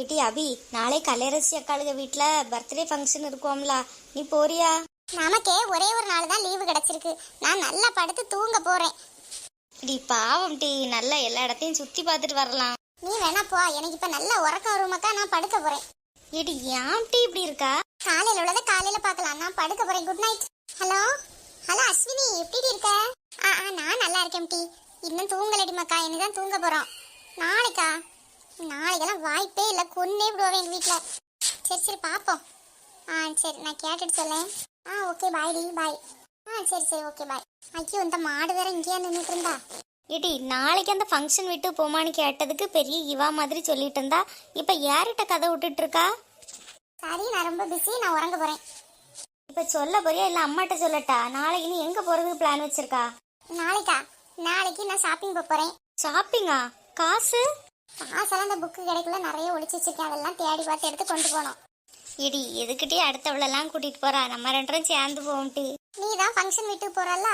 ஏட்டி அபி நாளை கலையரசி அக்காளுக வீட்டில் பர்த்டே ஃபங்க்ஷன் இருக்கும்ல நீ போறியா? நமக்கே ஒரே ஒரு நாள் தான் லீவு கிடைச்சிருக்கு. நான் நல்லா படுத்து தூங்க போறேன். டி பாவம் டி. நல்லா எல்லா இடத்தையும் சுற்றி பார்த்துட்டு வரலாம். நீ வேணா போ. எனக்கு இப்ப நல்ல உறக்கம் வருமாக்கா நான் படுக்க போறேன். ஏடி ஏன் டி இப்படி இருக்கா? காலையில உள்ளதை காலையில பார்க்கலாம். நான் படுக்க போறேன். Good night hello hello Ashwini. எப்படி இருக்க? ஆ ஆ நான் நல்லா இருக்கேன் டி. இன்னும் தூங்கலடி மக்கா. இனிதான் தூங்க போறோம். நாளைக்கா? நாளைக்கெல்லாம் வாய்ப்பே இல்லை. கொன்னே விடுவோம் எங்க வீட்ல. சரி சரி பாப்போம். ஆ சரி நான் கேட்டுட்டு சொல்லேன் ஆ ஓகே பாய் டி பாய் ஆ சரி சரி ஓகே பாய் ஐயோ இந்த மாடு வேற இங்கேயா நின்றுட்டு இருந்தா? ஏடி நாளைக்கு அந்த ஃபங்க்ஷன் விட்டு போமான்னு கேட்டதுக்கு பெரிய இவா மாதிரி சொல்லிட்டு இருந்தா? இப்போ யார்கிட்ட கதை விட்டுட்டு இருக்கா? சரி நான் ரொம்ப பிஸி நான் உறங்க போறேன். இப்போ சொல்ல போறியா இல்லை அம்மாட்ட சொல்லட்டா? நாளைக்கு நீ எங்கே போகிறதுக்கு பிளான் வச்சிருக்கா? நாளைக்கா? நாளைக்கு நான் ஷாப்பிங் போக போறேன். ஷாப்பிங்கா காசு? காசெல்லாம் இந்த புக்கு கிடைக்கல. நிறைய ஒளிச்சு வச்சிருக்கேன். அதெல்லாம் தேடி பார்த்து எடுத்து கொண்டு போனோம். ஏடி எதுக்கிட்டே அடுத்தவளெல்லாம் கூட்டிகிட்டு போறா? நம்ம ரெண்டரும் சேர்ந்து போவோம் டி நீ தான் ஃபங்க்ஷன் வீட்டுக்கு போறல்ல?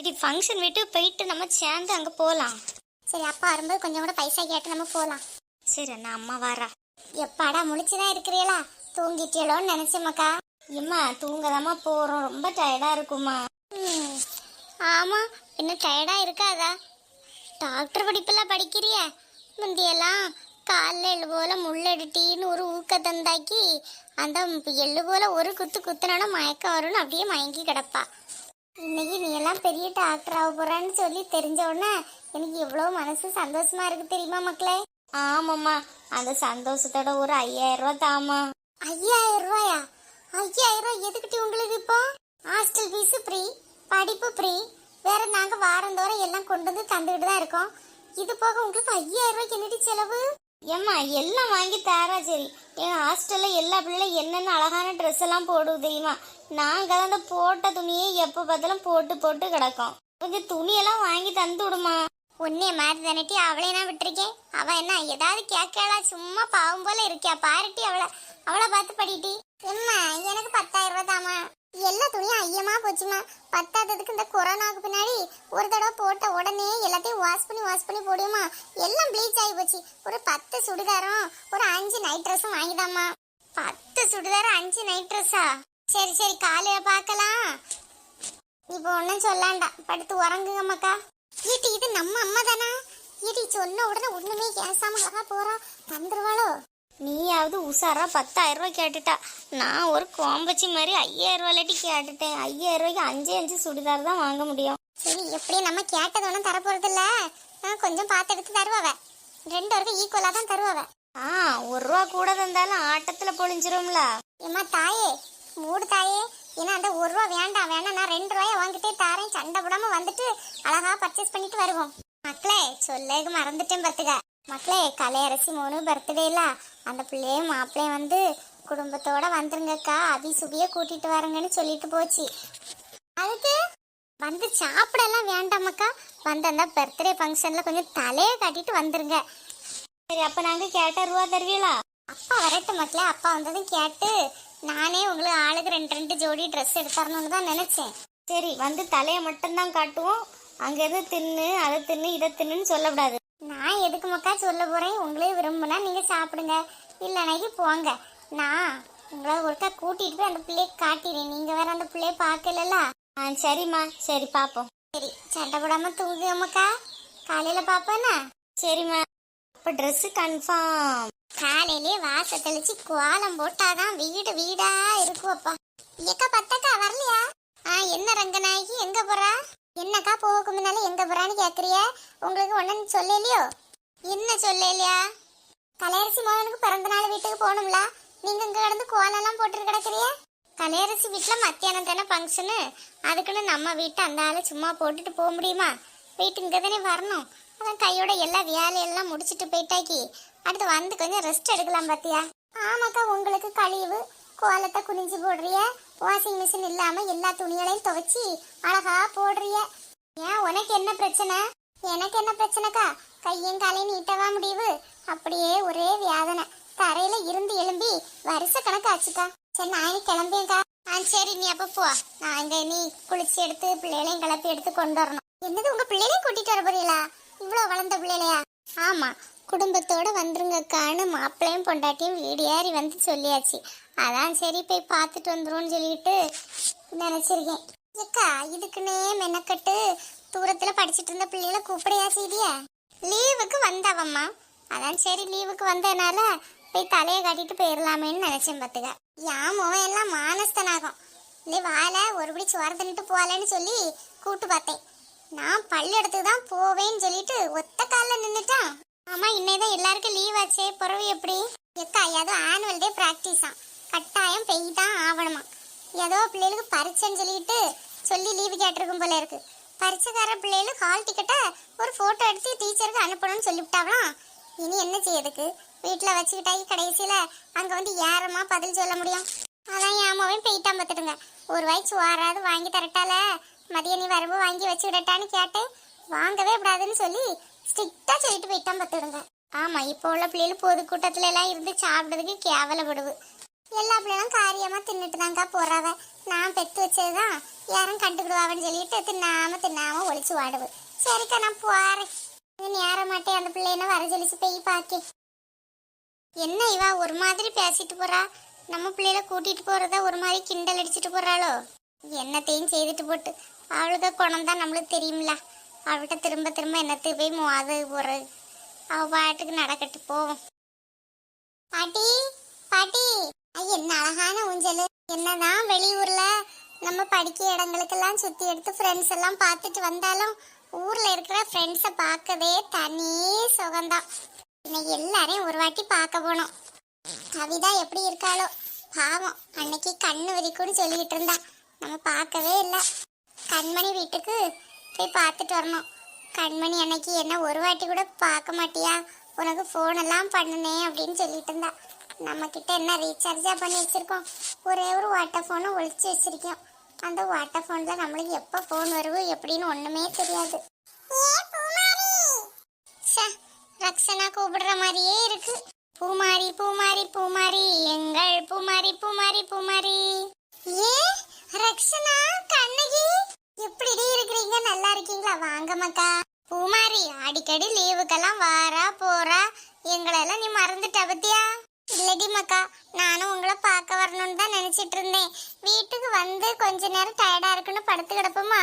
இடி ஃபங்க்ஷன் விட்டு போயிட்டு நம்ம சேர்ந்து அங்கே போகலாம் சரி அப்பா வரும்போது கொஞ்சம் கூட பைசா கேட்டு நம்ம போலாம். சரி நான் அம்மா வரா. எப்பாடா முழிச்சுதான் இருக்கிறீங்களா தூங்கிட்டீங்களோன்னு நினைச்சேமாக்கா எம்மா தூங்கதாம்மா போகிறோம் ரொம்ப டயர்டாக இருக்குமா ம் ஆமா. இன்னும் டயர்டா இருக்காதா? டாக்டர் படிப்பெல்லாம் படிக்கிறிய? முந்தியெல்லாம் காலில் எள்ளு போல முள்ளெடுட்டின்னு ஒரு ஊக்க தந்தாக்கி அந்த எள்ளு போல ஒரு குத்து குத்துனாலும் மயக்கம் வரும்னு அப்படியே மயங்கி கிடப்பா. இன்னைக்கு நீ எல்லாம் பெரிய டாக்டர் ஆக போறான்னு சொல்லி தெரிஞ்ச உடனே எனக்கு எவ்வளோ மனசு சந்தோஷமா இருக்கு தெரியுமா மக்களே? ஆமாம்மா. அந்த சந்தோஷத்தோட ஒரு ஐயாயிரம் ரூபா தாமா ஐயாயிரம் ரூபாயா? ஐயாயிரம் ரூபாய் எதுக்கிட்டு உங்களுக்கு இப்போ? ஹாஸ்டல் ஃபீஸ் ஃப்ரீ படிப்பு ஃப்ரீ வேற நாங்க வாரந்தோறும் எல்லாம் கொண்டு வந்து தந்துக்கிட்டு தான் இருக்கோம். இது போக உங்களுக்கு ஐயாயிரம் ரூபாய்க்கு என்னடி செலவு? ஏம்மா எல்லாம் வாங்கி தரா சரி என் ஹாஸ்டல்ல எல்லா பிள்ளை என்னென்ன அழகான ட்ரெஸ் எல்லாம் போடுவோம் தெரியுமா? நாங்க அந்த போட்ட துணியை எப்போ பார்த்தாலும் போட்டு போட்டு கிடக்கும். கொஞ்சம் துணியெல்லாம் வாங்கி தந்து விடுமா. உன்னே மாதிரி தானட்டி அவளை நான் விட்டுருக்கேன். அவ என்ன ஏதாவது கேட்கலா சும்மா பாவம் போல இருக்கியா? பாருட்டி அவளை. அவளை பார்த்து படிட்டி எம்மா எனக்கு பத்தாயிரம் ரூபாய் தாமா எல்லா துணியும் ஐயமா போச்சுமா பத்தாததுக்கு இந்த கொரோனாவுக்கு பின்னாடி ஒரு தடவை போட்ட உடனே எல்லாத்தையும் வாஷ் பண்ணி வாஷ் பண்ணி போடுமா எல்லாம் ப்ளீச் ஆகி போச்சு. ஒரு பத்து சுடிதாரம் ஒரு அஞ்சு நைட் ட்ரெஸ்ஸும் வாங்கிதாமா பத்து சுடிதார் அஞ்சு நைட் ட்ரெஸ்ஸா சரி சரி காலையில பார்க்கலாம். இப்போ ஒன்றும் சொல்லாண்டா. படுத்து உறங்குங்க மக்கா இது நம்ம அம்மா தானா ஈட்டி சொன்ன உடனே ஒன்றுமே கேசாமல் வரா போகிறோம் வந்துருவாளோ? நீயாவது உஷாரா பத்தாயிரம் ரூபாய் கேட்டுட்டா. நான் ஒரு கோம்பச்சி மாதிரி ஐயாயிரம் ரூபாய்லாட்டி கேட்டுட்டேன். ஐயாயிரம் ரூபாய்க்கு அஞ்சு அஞ்சு சுடிதார் தான் வாங்க முடியும். சரி எப்படி நம்ம கேட்டது ஒன்றும் தரப்போறது இல்ல நான் கொஞ்சம் பார்த்து எடுத்து தருவாவ ரெண்டு வரைக்கும் ஈக்குவலா தான் தருவாவ ஆ ஒரு ரூபா கூட தந்தாலும் ஆட்டத்துல பொழிஞ்சிரும்ல. ஏம்மா தாயே மூடு தாயே. ஏன்னா அந்த ஒரு ரூபா வேண்டாம் வேணாம் நான் ரெண்டு ரூபாய வாங்கிட்டே தாரேன். சண்டை போடாம வந்துட்டு அழகா பர்ச்சேஸ் பண்ணிட்டு வருவோம். மக்களே சொல்லேக்கு மறந்துட்டேன் பார்த்துக்க மக்களே கலையரசி மூணு பர்த்டே அந்த பிள்ளையும் மாப்பிள்ளையும் வந்து குடும்பத்தோட வந்துருங்கக்கா. அபி சுபிய கூட்டிட்டு வரங்கன்னு சொல்லிட்டு போச்சு. அதுக்கு வந்து சாப்பிடலாம் வேண்டாமக்கா. வந்து அந்த பர்த்டே ஃபங்க்ஷனில் கொஞ்சம் தலையை கட்டிட்டு வந்துருங்க. சரி அப்போ நாங்கள் கேட்டால் ரூபா தருவீங்களா அப்பா வரட்டும் மக்களே அப்பா வந்ததும் கேட்டு நானே உங்களுக்கு ஆளுக்கு ரெண்டு ரெண்டு ஜோடி ட்ரெஸ் எடுத்தரணும்னு தான் நினச்சேன். சரி வந்து தலையை மட்டும்தான் காட்டுவோம். அங்கேருந்து தின்னு அதை தின்னு இதை தின்னுன்னு சொல்லக்கூடாது. நான் எதுக்கு மக்கா சொல்ல போறேன்? உங்களே விரும்புனா நீங்க சாப்பிடுங்க. இல்லைனாக்கி போங்க. நான் உங்களை ஒருக்கா கூட்டிட்டு போய் அந்த பிள்ளைய காட்டிடுறேன். நீங்க வேற அந்த பிள்ளைய பார்க்கலல்ல? ஆ சரிம்மா. சரி பாப்போம். சரி சண்டை போடாம தூங்குங்க காலையில் காலையில சரிம்மா. அப்ப ட்ரெஸ்ஸு கன்ஃபார்ம் காலையிலே வாச தெளிச்சு கோலம் போட்டாதான் வீடு வீடா இருக்கும் அப்பா பத்தக்கா வரலையா? ஆ என்ன ரங்கநாயகி? எங்க போறா? என்னக்கா போக முன்னால எங்க போறான்னு கேக்குறிய? உங்களுக்கு ஒன்னு சொல்லலையோ? என்ன சொல்லலையா? கலையரசி மோகனுக்கு பிறந்த நாள் வீட்டுக்கு போகணும்ல. நீங்க இங்க கிடந்து கோலெல்லாம் போட்டு கிடக்குறிய? கலையரசி வீட்டுல மத்தியானம் தானே ஃபங்க்ஷனு அதுக்குன்னு நம்ம வீட்டை அந்த ஆளு சும்மா போட்டுட்டு போக முடியுமா? வீட்டு இங்க தானே வரணும். அதான் கையோட எல்லா வேலையெல்லாம் முடிச்சிட்டு போயிட்டாக்கி அடுத்து வந்து கொஞ்சம் ரெஸ்ட் எடுக்கலாம் பாத்தியா? ஆமாக்கா உங்களுக்கு கழிவு கோலத்தை குனிஞ்சு போடுறிய? வாஷிங் மிஷின் இல்லாம எல்லா துணிகளையும் துவைச்சி அழகா போடுறிய. ஏன் உனக்கு என்ன பிரச்சனை? எனக்கு என்ன பிரச்சனைக்கா? கையும் காலையும் நீட்டவா முடிவு? அப்படியே ஒரே வியாதனை. தரையில இருந்து எழும்பி வருஷ கணக்கு ஆச்சுக்கா. சரி நான் கிளம்பியேக்கா ஆ சரி நீ அப்ப போ. நான் இங்க நீ குளிச்சு எடுத்து பிள்ளைகளையும் கிளப்பி எடுத்து கொண்டு வரணும். என்னது உங்க பிள்ளைகளையும் கூட்டிட்டு வர போறீங்களா? இவ்வளவு வளர்ந்த பிள்ளைகளையா? ஆமா. குடும்பத்தோட வந்துருங்கக்கான்னு மாப்பிள்ளையும் பொண்டாட்டியும் வீடு ஏறி வந்து சொல்லியாச்சு. அதான் சரி போய் பார்த்துட்டு வந்துருவோம்னு சொல்லிட்டு நினைச்சிருக்கேன். ஏக்கா இதுக்குன்னே மெனக்கட்டு தூரத்துல படிச்சிட்டு இருந்த பிள்ளைகளை கூப்பிடையா செய்தியா? லீவுக்கு வந்தவம்மா. அதான் சரி லீவுக்கு வந்ததுனால போய் தலையை காட்டிட்டு போயிடலாமேன்னு நினைச்சேன் பார்த்துக்க. யாமோ எல்லாம் மானஸ்தனாகும். இல்லை வாழ ஒருபடி சோறு தின்னுட்டு போகலன்னு சொல்லி கூப்பிட்டு பார்த்தேன். நான் பள்ளியிடத்துக்கு தான் போவேன்னு சொல்லிட்டு ஒத்த காலில் நின்றுட்டான் ஆமா இன்னைதான் எல்லாருக்கும் லீவ் ஆச்சே. பிறவு எப்படி? எக்கா ஏதோ ஆனுவல் டே ப்ராக்டிஸா கட்டாயம் பெய் தான் ஆகணுமா ஏதோ பிள்ளைகளுக்கு பரிச்சைன்னு சொல்லிட்டு சொல்லி லீவு கேட்டிருக்கும் போல இருக்கு. பரிச்சைக்கார பிள்ளைகளுக்கு ஹால் டிக்கெட்டை ஒரு போட்டோ எடுத்து டீச்சருக்கு அனுப்பணும்னு சொல்லிவிட்டாங்களாம் இனி என்ன செய்யறதுக்கு வீட்டில் வச்சுக்கிட்டாக்கி கடைசியில் அங்கே வந்து ஏறமா பதில் சொல்ல முடியும்? அதான் ஏமாவே போயிட்டான் பார்த்துடுங்க. ஒரு வாய்ச்சி வாராது வாங்கி தரட்டால? மதிய நீ வரவு வாங்கி வச்சுக்கிடட்டான்னு கேட்டேன் வாங்கவே கூடாதுன்னு சொல்லி ஸ்ட்ரிக்டா சொல்லிட்டு போயிட்டான் பார்த்துடுங்க ஆமா இப்போ உள்ள பிள்ளைகள் பொது கூட்டத்துல எல்லாம் இருந்து சாப்பிடுறதுக்கு கேவலப்படுது எல்லா பிள்ளைகளும் காரியமா தின்னுட்டு தாங்க்கா போறாவ. நான் பெத்து வச்சதுதான் யாரும் கண்டுக்கிடுவாங்கன்னு சொல்லிட்டு தின்னாம தின்னாம ஒழிச்சு வாடுவு. சரிக்கா நான் போறேன். இது நேர மாட்டேன் அந்த பிள்ளைன வர சொல்லிச்சு போய் பாக்கே. என்ன இவா ஒரு மாதிரி பேசிட்டு போறா? நம்ம பிள்ளைல கூட்டிட்டு போறதா ஒரு மாதிரி கிண்டல் அடிச்சிட்டு போறாளோ? என்னத்தையும் செய்துட்டு போட்டு. அவளுக்கு குணம் தான் நம்மளுக்கு தெரியுமில்ல அவள்கிட்ட திரும்ப திரும்ப என்னத்து போய் மோத போறது? அவ பாட்டுக்கு நடக்கட்டு போ. பாட்டி பாட்டி. என்ன அழகான ஊஞ்சல். என்னதான் வெளியூர்ல நம்ம படிக்க இடங்களுக்கெல்லாம் சுத்தி எடுத்து ஃப்ரெண்ட்ஸ் எல்லாம் பார்த்துட்டு வந்தாலும் ஊர்ல இருக்கிற ஃப்ரெண்ட்ஸை பார்க்கவே தனி சுகம்தான். இன்னைக்கு எல்லாரையும் ஒரு வாட்டி பார்க்க போனோம். கவிதா எப்படி இருக்காளோ? பாவம் அன்னைக்கு கண்ணு வலிக்கும்னு சொல்லிக்கிட்டு இருந்தா. நம்ம பார்க்கவே இல்லை. கண்மணி வீட்டுக்கு போய் பார்த்துட்டு வரணும். கண்மணி அன்னைக்கு என்ன ஒரு வாட்டி கூட பார்க்க மாட்டியா? உனக்கு ஃபோன் எல்லாம் பண்ணுனே அப்படின்னு சொல்லிட்டு இருந்தா. நம்ம கிட்ட என்ன ரீசார்ஜா பண்ணி வச்சிருக்கோம்? ஒரே ஒரு வாட்டர் ஃபோனை ஒழிச்சு வச்சிருக்கோம். அந்த வாட்டர் ஃபோன்ல நம்மளுக்கு எப்போ ஃபோன் வருவோம் எப்படின்னு ஒண்ணுமே தெரியாது. ரக்ஷனா கூப்பிடுற மாதிரியே இருக்கு. பூமாரி பூமாரி பூமாரி எங்கள் பூமாரி பூமாரி பூமாரி. ஏ ரக்ஷனா கண்ணகி எப்படி இருக்கிறீங்க? நல்லா இருக்கீங்களா? வாங்க மக்கா. பூமாரி அடிக்கடி லீவுக்கெல்லாம் வாரா போறா. எங்களெல்லாம் நீ மறந்துட்ட பத்தியா? இல்லடி மக்கா நானும் உங்களை பார்க்க வரணும்னு தான் நினைச்சிட்டு இருந்தேன். வீட்டுக்கு வந்து கொஞ்ச நேரம் டயர்டா இருக்குன்னு படுத்து கிடப்போமா?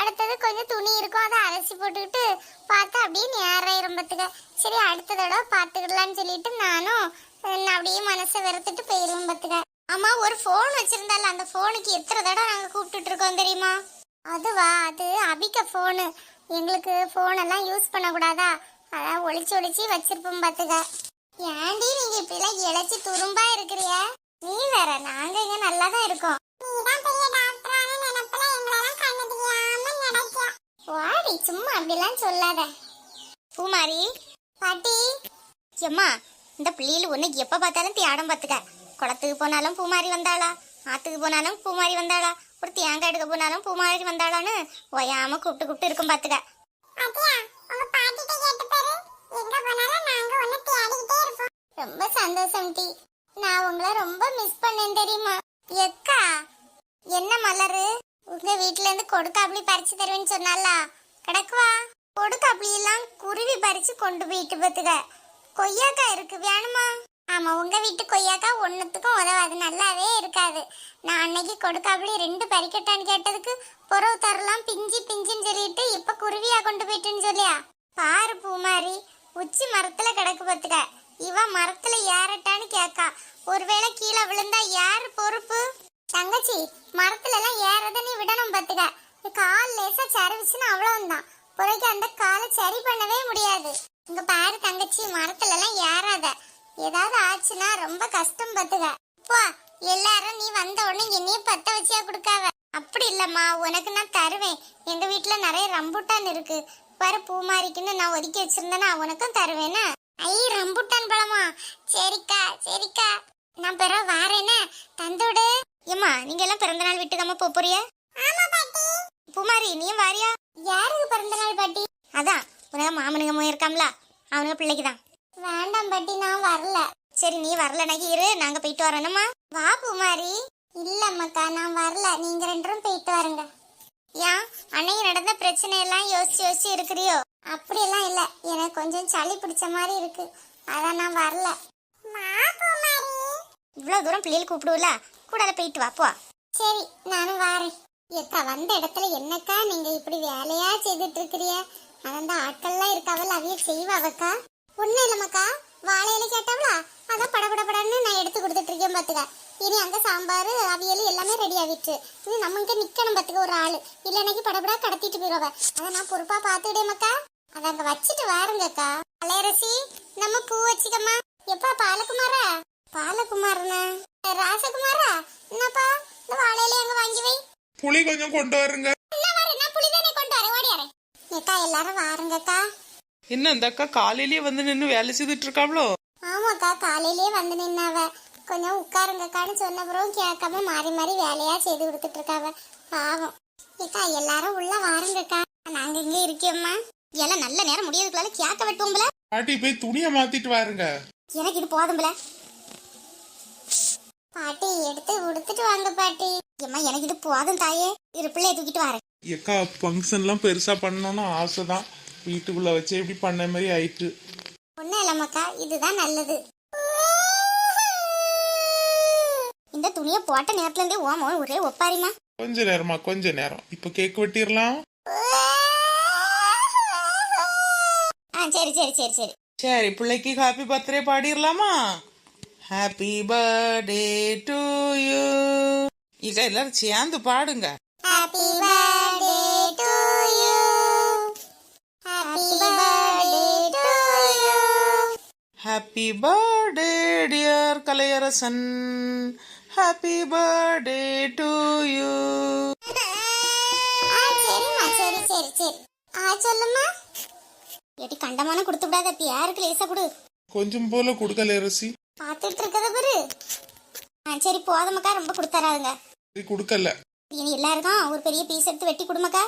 அடுத்தது கொஞ்சம் துணி இருக்கும் அதை அலசி போட்டுக்கிட்டு பார்த்தா அப்படியே நேரம் இரும்பத்துக்க சரி அடுத்த தடவை பார்த்துக்கிடலான்னு சொல்லிட்டு நானும் அப்படியே மனசை வெறுத்துட்டு போயிருவோம் பத்துக்க. ஆமா ஒரு ஃபோன் வச்சிருந்தால அந்த ஃபோனுக்கு எத்தனை தடவை நாங்கள் கூப்பிட்டுட்டு இருக்கோம் தெரியுமா? அதுவா? அது அபிக்க ஃபோனு எங்களுக்கு ஃபோனெல்லாம் யூஸ் பண்ணக்கூடாதா? அதான் ஒளிச்சு ஒளிச்சு வச்சிருப்போம் பார்த்துக்க ஏன்டி நீங்க இப்படிலாம் இழைச்சி துரும்பா இருக்கிறிய? நீ வேற நாங்க இங்க நல்லா தான் இருக்கோம் வாடி சும்மா அப்படிலாம் சொல்லாத. பூமாரி பாட்டி. எம்மா இந்த பிள்ளையில ஒண்ணு எப்ப பார்த்தாலும் தியாடம் பார்த்துக்க குளத்துக்கு போனாலும் பூமாரி வந்தாளா? ஆத்துக்கு போனாலும் பூமாரி வந்தாளா? ஒரு தேங்காய் எடுக்க போனாலும் பூமாரி வந்தாளான்னு ஒயாம கூப்பிட்டு கூப்பிட்டு இருக்கும் பார்த்துக்க ரொம்ப சந்தோஷம் டி நான் உங்களை ரொம்ப மிஸ் பண்ணேன் தெரியுமா? எக்கா? என்ன மலரு? உங்க வீட்ல இருந்து கொடுக்காப்புளி பறிச்சு தருவேன்னு சொன்னால கிடக்குவா கொடுக்காப்புளி எல்லாம் குருவி பறிச்சு கொண்டு போயிட்டு பத்துக்க. கொய்யாக்கா இருக்கு வேணுமா? ஆமா உங்க வீட்டு கொய்யாக்கா ஒன்றுத்துக்கும் உதவாது நல்லாவே இருக்காது. நான் அன்னைக்கு கொடுக்காபடி ரெண்டு பறிக்கட்டான்னு கேட்டதுக்கு புறவு தரலாம் பிஞ்சு பிஞ்சுன்னு சொல்லிட்டு இப்ப குருவியா கொண்டு போயிட்டுன்னு சொல்லியா? பாரு பூமாரி உச்சி மரத்துல கிடக்கு பார்த்துக்க. இவன் மரத்துல ஏறட்டான்னு கேட்கா ஒருவேளை கீழே விழுந்தா யாரு பொறுப்பு? தங்கச்சி மரத்துல எல்லாம் ஏறத நீ விடணும் பார்த்துக்க. கால் லேசா சரிவிச்சுன்னு அவ்வளவுதான். பிறகு அந்த காலை சரி பண்ணவே முடியாது. இங்க பாரு தங்கச்சி மரத்துல எல்லாம் ஏறாத. ஏதாவது ஆச்சுன்னா ரொம்ப கஷ்டம் பத்துக. போ எல்லாரும் நீ வந்த உடனே என்னைய பத்த வச்சியா கொடுக்காவ? அப்படி இல்லம்மா உனக்கு நான் தருவேன். எங்க வீட்டுல நிறைய ரம்புட்டான் இருக்கு. பாரு பூமாரிக்குன்னு நான் ஒதுக்கி வச்சிருந்தேன்னா உனக்கும் தருவேனா? ஐ ரம்புட்டான் பழமா? சரிக்கா சரிக்கா. நான் பிற வாரேனே. தந்தோடு. ஏம்மா நீங்க எல்லாம் பிறந்த நாள் விட்டுக்காம ஆமா போறிய பூமாரி நீ வாரியா? யாருக்கு பிறந்த நாள் பாட்டி? அதான் உனக்கு மாமனுங்க மோ இருக்காம்ல. அவனுங்க பிள்ளைக்கு தான் வேண்டாம் பாட்டி நான் வரல. சரி நீ வரலனாக்கி இரு. நாங்க போயிட்டு வரணுமா வா பூமாரி. இல்ல அம்மாக்கா நான் வரல. நீங்க ரெண்டும் போயிட்டு வரங்க. ஏன்? அன்னைக்கு நடந்த பிரச்சனை எல்லாம் யோசிச்சு யோசிச்சு இருக்கிறியோ? அப்படியெல்லாம் இல்ல. எனக்கு கொஞ்சம் சளி பிடிச்ச மாதிரி இருக்கு. அதான் நான் வரல. இவ்வளவு தூரம் பிள்ளைகள் கூப்பிடுவல? கூடால போயிட்டு வா போ. சரி நானும் வாரேன். ஏக்கா வந்த இடத்துல என்னக்கா நீங்க இப்படி வேலையா செய்துட்டு இருக்கிறிய? அதான் ஆட்கள்லாம் இருக்காவல்ல அவைய செய்வாவக்கா? ஒண்ணும் இல்லம்மாக்கா. வாழையில கேட்டாவளா? அதான் படபடபடன்னு நான் எடுத்து கொடுத்துட்டு இருக்கேன் பாத்துக்க. இனி அங்க சாம்பார் அவியல் எல்லாமே ரெடி ஆகிட்டு இனி நம்ம இங்க நிக்கணும் பாத்துக்க ஒரு ஆளு. இல்லைனாக்கி படபடா கடத்திட்டு போயிடுவ அதை நான் பொறுப்பா பாத்துக்கிட்டேமாக்கா அதை அங்க வச்சுட்டு வாருங்கக்கா. அலையரசி நம்ம பூ வச்சுக்கம்மா. எப்பா பாலகுமாரா? பாலகுமாரனா? ராசகுமாரா? என்னப்பா? இந்த வாழையில அங்க வாங்கி வை. புளி கொஞ்சம் கொண்டு வருங்க. எல்லாரும் வாருங்கக்கா. என்ன அந்த அக்கா காலையிலேயே வந்து நின்று வேலை செய்துட்டு இருக்காவளோ ஆமாக்கா காலையிலேயே வந்து நின்னாவ. கொஞ்சம் உட்காருங்கக்கான்னு சொன்ன பிறகு கேட்காம மாறி மாறி வேலையா செய்து கொடுத்துட்டு இருக்காவ பாவம். ஏக்கா எல்லாரும் உள்ள வாருங்கக்கா. நாங்க இங்க இருக்கோம்மா. எல்லாம் நல்ல நேரம் முடியறதுக்குள்ள கேக்க வெட்டுவோம்ல பாட்டி போய் துணியை மாத்திட்டு வாருங்க. எனக்கு இது போதும்ல பாட்டி எடுத்து கொடுத்துட்டு வாங்க பாட்டி. ஏம்மா எனக்கு இது போதும் தாயே. இரு பிள்ளைய தூக்கிட்டு வரேன். ஏக்கா ஃபங்க்ஷன்லாம் பெருசா பண்ணணும்னு ஆசைதான். வீட்டுக்குள்ள வச்சு எப்படி பண்ண மாதிரி ஆயிட்டு. ஒண்ணும் இல்லம்மாக்கா இதுதான் நல்லது. இந்த துணியை போட்ட நேரத்துல இருந்தே ஓம ஒரே ஒப்பாரிமா கொஞ்ச நேரமா கொஞ்ச நேரம். இப்ப கேக் வெட்டிடலாம். ஆ சரி சரி சரி சரி. சரி பிள்ளைக்கு ஹாப்பி பர்த்டே பாடிடலாமா? ஹாப்பி பர்த்டே டு யூ இக எல்லாரும் சேர்ந்து பாடுங்க. Happy birthday happy birthday dear Kalaiyarasan happy birthday to you ஆ சரிம்மா சரி சரி சரி. ஆ சொல்லுமா ஏட்டி கண்டமான கொடுத்து விடாத யாருக்கு லேசா கொடு. கொஞ்சம் போல கொடுக்கல அரசி பாத்துட்டு இருக்கத பாரு. ஆ சரி போதுமக்கா ரொம்ப கொடுத்தராதுங்க கொடுக்கல. இனி எல்லாருக்கும் ஒரு பெரிய பீஸ் எடுத்து வெட்டி கொடுமக்கா.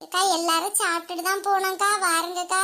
அக்கா எல்லாரும் சாப்பிட்டுட்டு தான் போனோம்க்கா. வாருங்கக்கா.